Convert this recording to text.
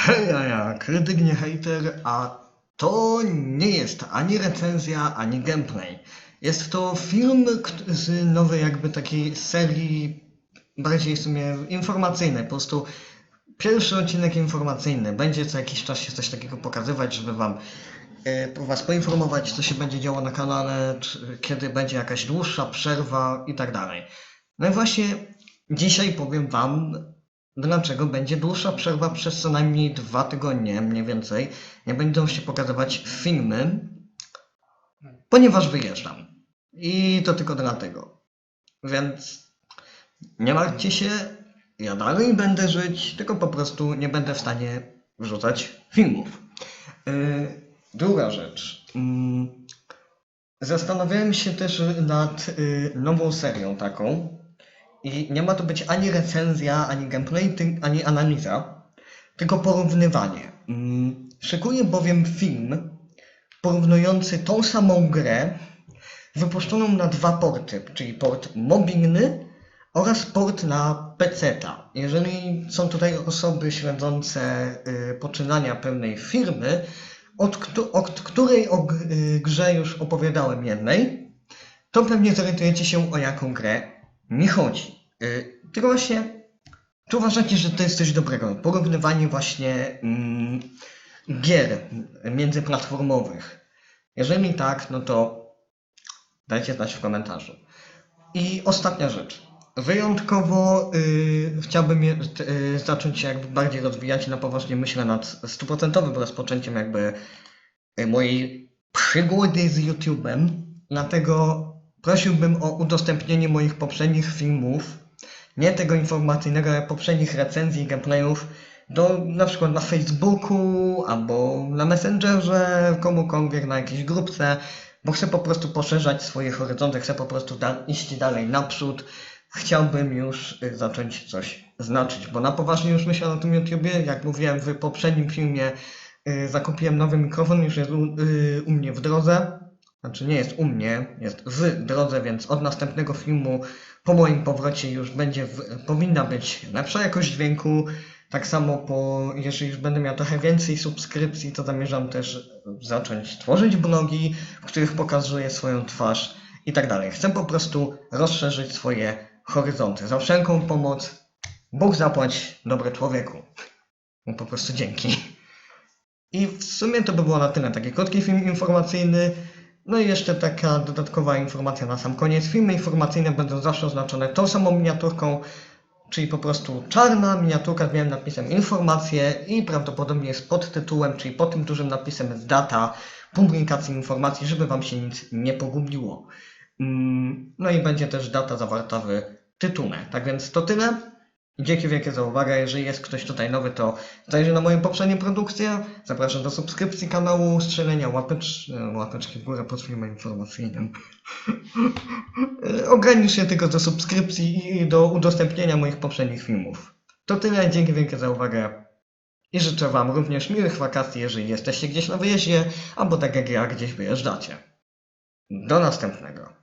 Hejaja, krytyk nie a to nie jest ani recenzja, ani gameplay. Jest to film z nowej jakby takiej serii, bardziej w sumie informacyjnej, po prostu pierwszy odcinek informacyjny. Będzie co jakiś czas się coś takiego pokazywać, żeby wam e, was poinformować, co się będzie działo na kanale, kiedy będzie jakaś dłuższa przerwa i tak dalej. No i właśnie dzisiaj powiem wam, dlaczego będzie dłuższa przerwa przez co najmniej dwa tygodnie, mniej więcej. Nie będą się pokazywać filmy, ponieważ wyjeżdżam. I to tylko dlatego. Więc nie martwcie się, ja dalej będę żyć, tylko po prostu nie będę w stanie wrzucać filmów. Yy, druga rzecz. Mm, Zastanawiałem się też nad y, nową serią taką. I nie ma to być ani recenzja, ani gameplay, ani analiza, tylko porównywanie. Mm, Szykuję bowiem film porównujący tą samą grę wypuszczoną na dwa porty, czyli port mobilny oraz port na PC-ta. Jeżeli są tutaj osoby śledzące y, poczynania pewnej firmy, od, od której o y, grze już opowiadałem jednej, to pewnie zorientujecie się o jaką grę mi chodzi. Y, Tylko właśnie, czy uważacie, że to jest coś dobrego? Porównywanie właśnie mm, gier międzyplatformowych. Jeżeli tak, no to dajcie znać w komentarzu. I ostatnia rzecz. Wyjątkowo y, chciałbym je, y, zacząć się jakby bardziej rozwijać na poważnie myślę nad stuprocentowym rozpoczęciem jakby y, mojej przygody z YouTube'em. Dlatego prosiłbym o udostępnienie moich poprzednich filmów, nie tego informacyjnego, ale poprzednich recenzji gameplayów do na przykład na Facebooku albo na Messengerze, komukolwiek, na jakiejś grupce, bo chcę po prostu poszerzać swoje horyzonty, chcę po prostu da- iść dalej naprzód. Chciałbym już y, zacząć coś znaczyć, bo na poważnie już myślę o tym YouTubie. Jak mówiłem w poprzednim filmie, y, zakupiłem nowy mikrofon, już jest u, y, u mnie w drodze. Znaczy nie jest u mnie, jest w drodze, więc od następnego filmu po moim powrocie już będzie, w, powinna być lepsza jakość dźwięku. Tak samo po, jeżeli już będę miał trochę więcej subskrypcji, to zamierzam też zacząć tworzyć blogi, w których pokazuję swoją twarz i tak dalej. Chcę po prostu rozszerzyć swoje horyzonty. Za wszelką pomoc Bóg zapłać dobry człowieku. No po prostu dzięki. I w sumie to by było na tyle. Taki krótki film informacyjny. No i jeszcze taka dodatkowa informacja na sam koniec. Filmy informacyjne będą zawsze oznaczone tą samą miniaturką, czyli po prostu czarna miniaturka z białym napisem informacje i prawdopodobnie jest pod tytułem, czyli pod tym dużym napisem jest data publikacji informacji, żeby Wam się nic nie pogubiło. Mm, No i będzie też data zawarta w tytule. Tak więc to tyle. Dzięki wielkie za uwagę. Jeżeli jest ktoś tutaj nowy, to zajrzy na moją poprzednią produkcję. Zapraszam do subskrypcji kanału, strzelenia łapecz, e, łapeczki w górę pod filmem informacyjnym. E, Ogranicz się tylko do subskrypcji i do udostępnienia moich poprzednich filmów. To tyle. Dzięki wielkie za uwagę. I życzę Wam również miłych wakacji, jeżeli jesteście gdzieś na wyjeździe, albo tak jak ja, gdzieś wyjeżdżacie. Do następnego.